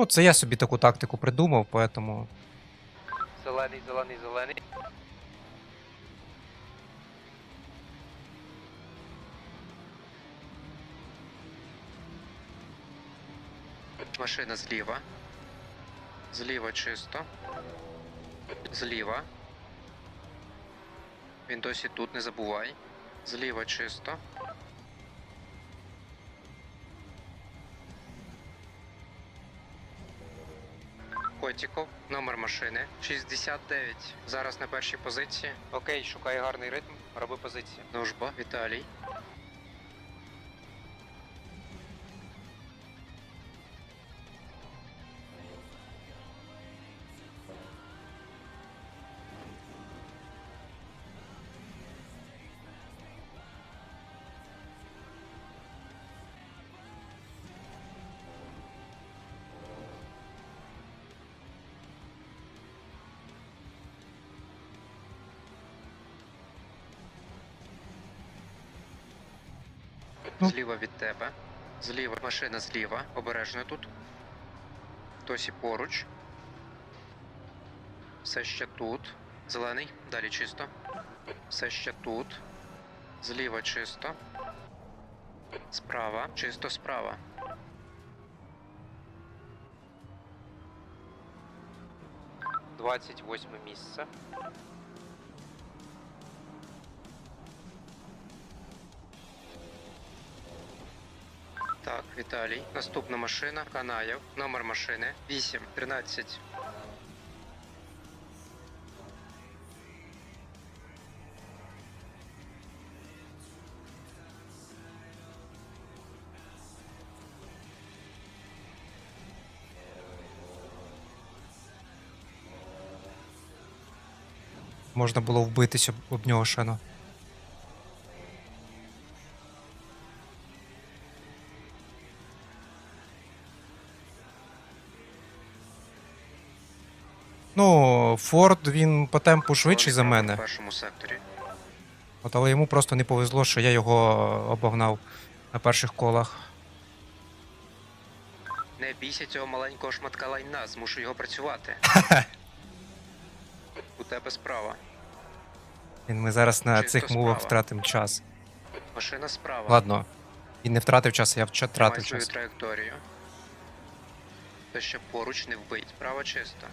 Ну, це я собі таку тактику придумав, поэтому. Зелений, зелений, зелений. Машина зліва. Зліва чисто. Зліва. Він досі тут, не забувай. Зліва чисто. Котіков, номер машини 69. Зараз на першій позиції. Окей, шукай гарний ритм, роби позиції. Дружба, Віталій. Зліва від тебе. Зліва машина зліва. Обережно тут. Тосі поруч. Все ще тут. Зелений. Далі чисто. Все ще тут. Зліва чисто. Справа. Чисто справа. Двадцять восьме місце. Так, Віталій. Наступна машина. Канаєв. Номер машини. 8. 13. Можна було вбитись об, нього ще, ну. Форд він по темпу швидший за мене. От, але йому просто не повезло, що я його обогнав на перших колах. Не бійся цього маленького шматка лайна, змушу його працювати. У тебе справа. Він ми зараз на Чисто цих мувах справа. втратимо час. Машина справа. Ладно. Він не втратив час, я вча- Тримай втратив свою час. траєкторію. Те, що поруч не вбить. Право чисто.